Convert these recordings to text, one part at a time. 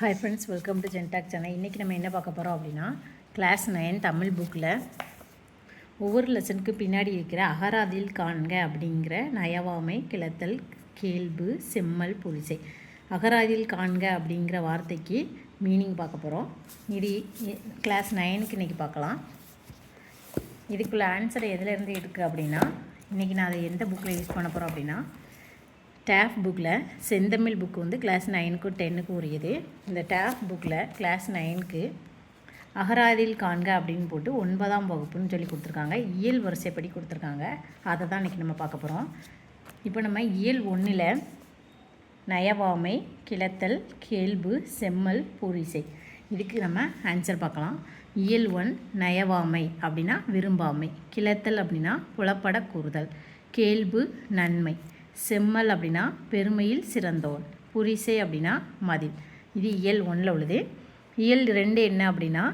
Hi friends welcome to ஜென்டாக் channel இன்றைக்கி நம்ம என்ன பார்க்க போகிறோம் அப்படின்னா கிளாஸ் நைன் தமிழ் புக்கில் ஒவ்வொரு லெசனுக்கு பின்னாடி இருக்கிற அகராதியில் காண்க அப்படிங்கிற நயவாமை கிளத்தல் கேள்பு செம்மல் புரிசை. அகராதியில் காண்க அப்படிங்கிற வார்த்தைக்கு மீனிங் பார்க்க போகிறோம் இது கிளாஸ் நைனுக்கு இன்றைக்கி பார்க்கலாம். இதுக்குள்ள ஆன்சர் எதுலேருந்து இருக்குது அப்படின்னா இன்றைக்கி நான் அதை எந்த புக்கில் யூஸ் பண்ண போகிறோம் அப்படின்னா டேஃப் புக்கில் செந்தமிழ் புக் வந்து கிளாஸ் நைனுக்கும் டென்னுக்கும் உரியது. இந்த டேஃப் புக்கில் கிளாஸ் நைனுக்கு அகராதியில் காண்க அப்படின்னு போட்டு ஒன்பதாம் வகுப்புன்னு சொல்லி கொடுத்துருக்காங்க. இயல் வரிசைப்படி கொடுத்துருக்காங்க. அதை தான் இன்றைக்கி நம்ம பார்க்க போகிறோம் இப்போ நம்ம இயல் ஒன்றில் நயவாமை கிளத்தல் கேள்பு செம்மல் பூரிசை. இதுக்கு நம்ம ஆன்சர் பார்க்கலாம். இயல் ஒன் நயவாமை அப்படின்னா விரும்பாமை. கிளத்தல் அப்படின்னா புலப்பட கூறுதல். கேள்பு நன்மை. செம்மல் அப்படின்னா பெருமையில் சிறந்தோன் புரிசை அப்படின்னா மதில். இது இயல் ஒன்றில் உள்ளது. இயல் ரெண்டு என்ன அப்படின்னா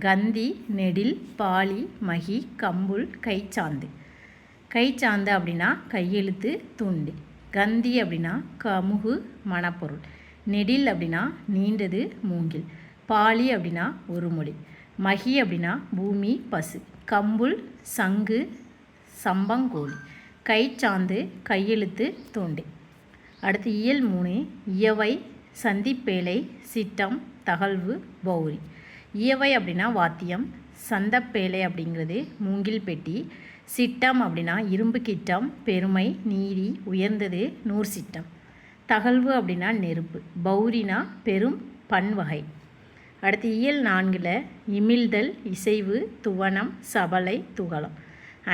கந்தி நெடில் பாலி மகி கம்புல் கைச்சாந்து. கைச்சாந்து அப்படின்னா கையெழுத்து துண்டு. கந்தி அப்படின்னா கமுகு மணப்பொருள். நெடில் அப்படின்னா நீண்டது மூங்கில். பாலி அப்படின்னா ஒரு மொழி. மகி அப்படின்னா பூமி பசு. கம்புல் சங்கு சம்பங்கோழி. கைச்சாந்து கையெழுத்து தோண்டி. அடுத்து இயல் மூணு இயவை சந்திப்பேலை சிட்டம் தகழ்வு பௌரி. இயவை அப்படின்னா வாத்தியம் சந்தப்பேலை அப்படிங்கிறது மூங்கில் பெட்டி சிட்டம் அப்படின்னா இரும்பு கிட்டம் பெருமை நீதி உயர்ந்தது நூறு சிட்டம். தகழ்வு அப்படின்னா நெருப்பு பௌரினா பெரும் பன்வகை. அடுத்து இயல் நான்கில் இமிழ்தல் இசைவு துவனம் சபலை துகளம்.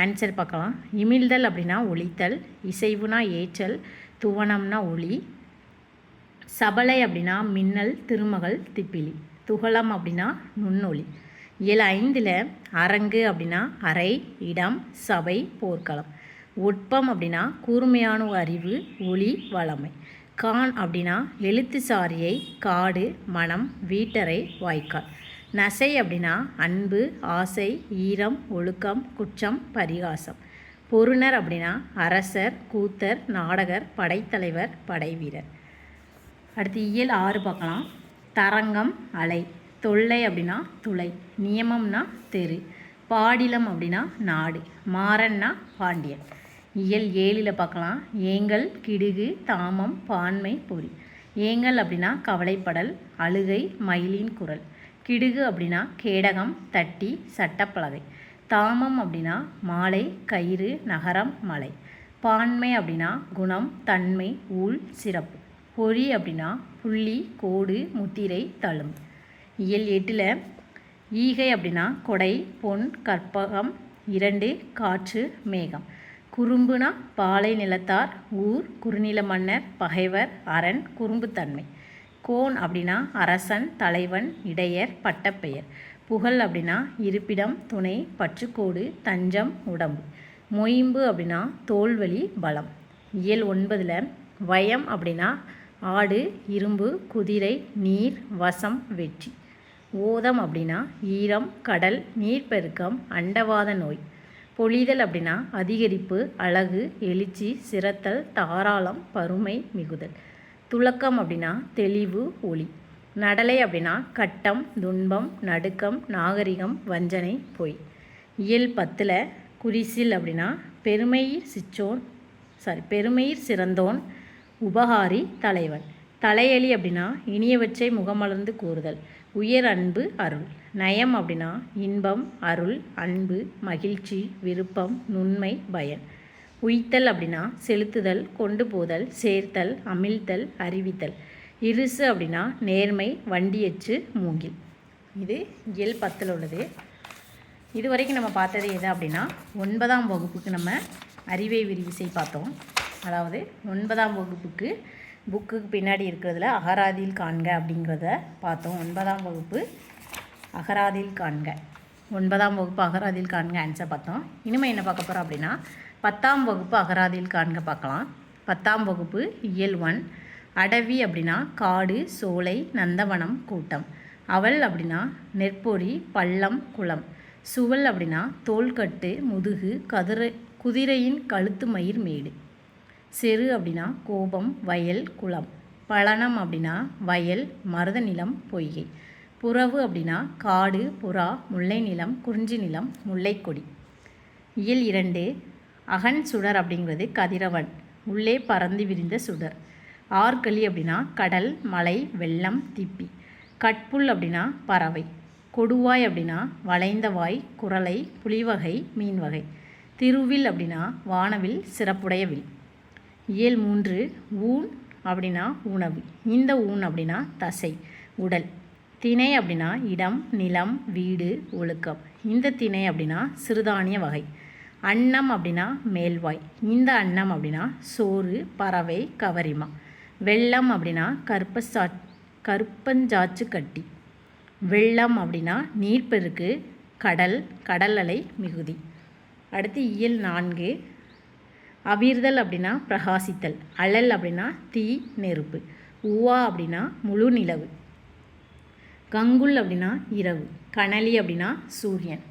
ஆன்சர் பார்க்கலாம். இமிழ்தல் அப்படின்னா ஒளித்தல் இசைவுனா ஏற்றல் துவனம்னா ஒளி. சபலை அப்படின்னா மின்னல் திருமகள் திப்பிலி. துகளம் அப்படின்னா நுண்ணொளி. இயல் ஐந்தில் அரங்கு அப்படின்னா அறை இடம் சபை போர்க்களம். ஒட்பம் அப்படின்னா கூர்மையான அறிவு ஒளி வளமை. கான் அப்படின்னா எழுத்துசாரியை காடு மனம் வீட்டறை வாய்க்கால். நசை அப்படின்னா அன்பு ஆசை ஈரம் ஒழுக்கம் குற்றம் பரிகாசம். பொருணர் அப்படின்னா அரசர் கூத்தர் நாடகர் படைத்தலைவர் படைவீரர். அடுத்து இயல் ஆறு பார்க்கலாம். தரங்கம் அலை. தொல்லை அப்படின்னா துளை. நியமம்னா தெரு. பாடிலம் அப்படின்னா நாடு. மாறன்னா பாண்டியன். இயல் ஏழில் பார்க்கலாம். ஏங்கல் கிடுகு தாமம் பான்மை பொறி. ஏங்கல் அப்படின்னா கவலைப்படல் அழுகை மயிலின் குரல். கிடுகு அப்படின்னா கேடகம் தட்டி சட்டப்பலகை. தாமம் அப்படின்னா மாலை கயிறு நகரம் மலை. பான்மை அப்படின்னா குணம் தன்மை ஊழ் சிறப்பு. பொறி அப்படின்னா புள்ளி கோடு முத்திரை தழும் இயல் எட்டில் ஈகை அப்படின்னா கொடை பொன் கற்பகம் இரண்டு காற்று மேகம். குறும்புனா பாலை நிலத்தார் ஊர் குறுநில மன்னர் பகைவர் அரண் குறும்புத்தன்மை. கோன் அப்படின்னா அரசன் தலைவன் இடையர் பட்டப்பெயர். புகழ் அப்படின்னா இருப்பிடம் துணை பற்றுக்கோடு தஞ்சம் உடம்பு. மொயம்பு அப்படின்னா தோல்வழி பலம். இயல் ஒன்பதில் வயம் அப்படின்னா ஆடு இரும்பு குதிரை நீர் வசம் வெற்றி. ஓதம் அப்படின்னா ஈரம் கடல் நீர்ப்பெருக்கம் அண்டவாத நோய். பொழிதல் அப்படின்னா அதிகரிப்பு அழகு எழுச்சி சிரத்தல் தாராளம் பருமை மிகுதல். துளக்கம் அப்படின்னா தெளிவு ஒளி. நடலை அப்படின்னா கட்டம் துன்பம் நடுக்கம் நாகரிகம் வஞ்சனை பொய். இயல் பத்தில் குறிசில் அப்படின்னா பெருமையிர் சிச்சோன் சாரி பெருமையிர் சிறந்தோன் உபகாரி தலைவன். தலையலி அப்படின்னா இனியவற்றை முகமலர்ந்து கூறுதல். உயர் அன்பு அருள். நயம் அப்படின்னா இன்பம் அருள் அன்பு மகிழ்ச்சி விருப்பம் நுண்மை பயன். உய்த்தல் அப்படின்னா செலுத்துதல் கொண்டு போதல் சேர்த்தல் அமிழ்த்தல் அறிவித்தல். இருசு அப்படின்னா நேர்மை வண்டியச்சு மூங்கில். இது இயல் பத்தில் உள்ளது. இது வரைக்கும் நம்ம பார்த்தது எது அப்படின்னா ஒன்பதாம் வகுப்புக்கு நம்ம அறிவை விரிவிசை பார்த்தோம். அதாவது ஒன்பதாம் வகுப்புக்கு புக்குக்கு பின்னாடி இருக்கிறதுல அகராதியில் காண்க அப்படிங்கிறத பார்த்தோம். ஒன்பதாம் வகுப்பு அகராதியில் காண்க. ஒன்பதாம் வகுப்பு அகராதியில் காண்க ஆன்சர் பார்த்தோம். இனிமேல் என்ன பார்க்க போகிறோம் அப்படின்னா பத்தாம் வகுப்பு அகராதியில் காண்க பார்க்கலாம். பத்தாம் வகுப்பு இயல் ஒன். அடவி அப்படின்னா காடு சோலை நந்தவனம் கூட்டம். அவள் அப்படின்னா நெற்பொறி பள்ளம் குளம். சுவல் அப்படின்னா தோள்கட்டு முதுகு கதிரை குதிரையின் கழுத்து மயிர் மேடு. செரு அப்படின்னா கோபம் வயல் குளம். பழனம் அப்படின்னா வயல் மருத நிலம் பொய்கை. புறவு அப்படின்னா காடு புறா முல்லை நிலம் குறிஞ்சி நிலம் முல்லைக்கொடி. இயல் இரண்டு. அகன் சுடர் அப்படிங்கிறது கதிரவன். உள்ளே பறந்து விரிந்த சுடர். ஆற்களி அப்படின்னா கடல் மலை வெள்ளம் திப்பி. கட்புல் அப்படின்னா பறவை. கொடுவாய் அப்படின்னா வளைந்த வாய் குரலை புலிவகை மீன் வகை திருவில் அப்படின்னா வானவில் சிறப்புடைய வில். இயல் மூன்று ஊன் அப்படின்னா உணவு. இந்த ஊன் அப்படின்னா தசை உடல். திணை அப்படின்னா இடம் நிலம் வீடு ஒழுக்கம். இந்த திணை அப்படின்னா சிறுதானிய வகை. அன்னம் அப்படின்னா மேல்வாய். இந்த அன்னம் அப்படின்னா சோறு பறவை கவரிமா. வெள்ளம் அப்படின்னா கற்பசா கருப்பஞ்சாச்சு கட்டி வெள்ளம் அப்படின்னா நீர்ப்பெருக்கு கடல் கடல் அலை மிகுதி. அடுத்து இயல் நான்கு. அவிர்தல் அப்படின்னா பிரகாசித்தல். அழல் அப்படின்னா தீ நெருப்பு. உவா அப்படின்னா முழு நிலவு கங்குல் அப்படின்னா இரவு. கனலி அப்படின்னா சூரியன்.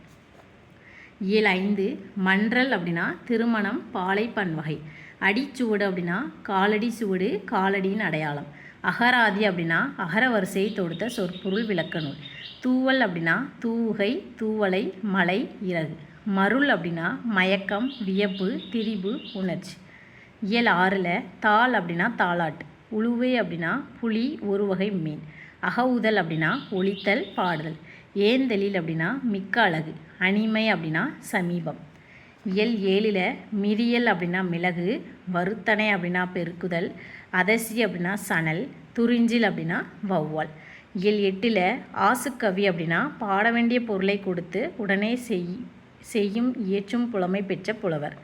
இயல் ஐந்து மன்றல் அப்படின்னா திருமணம் பாலை பன்வகை அடிச்சுவடு அப்படின்னா காலடி சுவடு காலடியின் அடையாளம். அகராதி அப்படின்னா அகர வரிசையை தொடுத்த சொற்பொருள் விளக்க நூல். தூவல் அப்படின்னா தூவுகை தூவலை மலை இறகு. மருள் அப்படின்னா மயக்கம் வியப்பு திரிபு உணர்ச்சி. இயல் ஆறில் தாள் அப்படின்னா தாளாட்டு. உழுவை அப்படின்னா புலி ஒரு வகை மீன். அகவுதல் அப்படின்னா ஒளித்தல் பாடுதல். ஏந்தலில் அப்படின்னா மிக்க அழகு. அனிமை அப்படின்னா சமீபம். இயல் ஏழில் மிரியல் அப்படின்னா மிளகு வருத்தனை அப்படின்னா பெருக்குதல் அதசி அப்படின்னா சணல் துறிஞ்சில் அப்படின்னா வௌவால். இயல் எட்டில் ஆசுக்கவி அப்படின்னா பாட வேண்டிய பொருளை கொடுத்து உடனே செய் செய்யும் இயற்றும் புலமை பெற்ற புலவர்.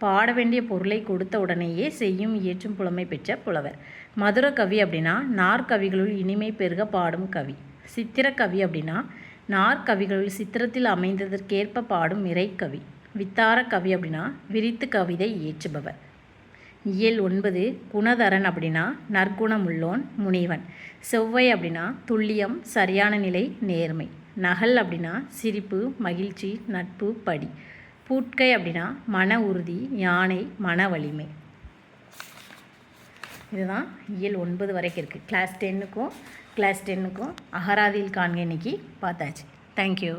பாட வேண்டிய பொருளை கொடுத்த உடனேயே செய்யும் இயற்றும் புலமை பெற்ற புலவர். மதுர கவி அப்படின்னா நாற்கவிகளுள் இனிமை பெருக பாடும் கவி. சித்திர கவி அப்படின்னா நாற்கவிகளுள் சித்திரத்தில் அமைந்ததற்கேற்ப பாடும் இறைக்கவி. வித்தார கவி அப்படின்னா விரித்து கவிதை இயற்றுபவர். இயல் ஒன்பது குணதரன் அப்படின்னா நற்குணமுள்ளோன் முனிவன். செவ்வை அப்படின்னா துல்லியம் சரியான நிலை நேர்மை. நகல் அப்படின்னா சிரிப்பு மகிழ்ச்சி நட்பு படி. பூட்கை அப்படின்னா மன உறுதி யானை மன வலிமை. இதுதான் இயல் ஒன்பது வரைக்கும் இருக்குது கிளாஸ் டென்னுக்கும் கிளாஸ் டென்னுக்கும் அகராதியில் காண்க இன்னைக்கு பார்த்தாச்சு. தேங்க்யூ